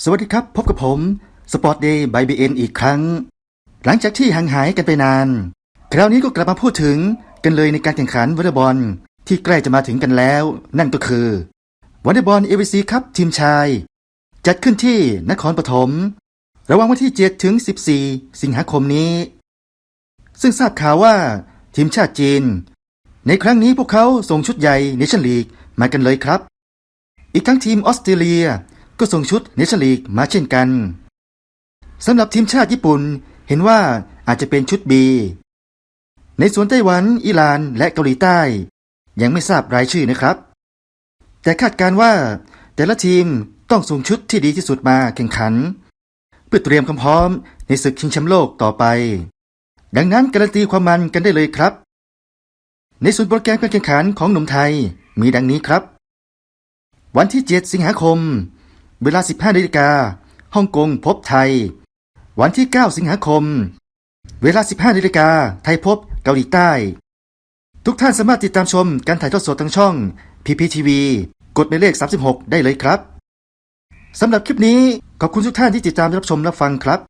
สวัสดีครับ พบกับผมสปอร์ตเดย์บายบีเอ็นอีกครั้ง หลังจากที่ห่างหายกันไปนาน คราวนี้ก็กลับมาพูดถึงกันเลยในการแข่งขันวอลเลย์บอลที่ใกล้จะมาถึงกันแล้ว นั่นก็คือวอลเลย์บอลเอวีซีครับทีมชาย จัดขึ้นที่นครปฐมระหว่างวันที่7ถึง 14 สิงหาคมนี้ ซึ่งทราบข่าวว่าทีมชาติจีน ในครั้งนี้พวกเขาส่งชุดใหญ่เนชั่นลีกมากันเลยครับ อีกทั้งทีมออสเตรเลีย ก็ส่งชุดเนชั่นลีกมาเช่นกันสำหรับทีมชาติญี่ปุ่นเห็นว่าอาจจะเป็นชุด B ในส่วนไต้หวัน อิหร่าน และเกาหลีใต้ ยังไม่ทราบรายชื่อนะครับ แต่คาดการณ์ว่า แต่ละทีมต้องส่งชุดที่ดีที่สุดมาแข่งขัน เพื่อเตรียมความพร้อมในศึกชิงแชมป์โลกต่อไป ดังนั้นการันตีความมันกันได้เลยครับ ในส่วนโปรแกรมการแข่งขันของหนุ่มไทยมีดังนี้ครับ วันที่ 7 สิงหาคม เวลา 15นาฬิกาฮ่องกงพบไทย วันที่ 9 สิงหาคม เวลา 15นาฬิกาไทยพบเกาหลีใต้ ทุกท่านสามารถติดตามชมการถ่ายทอดสดทางช่อง PPTV กดหมายเลข 36 ได้เลยครับสำหรับคลิปนี้ขอบคุณทุกท่านที่ติดตามรับชมรับฟังครับ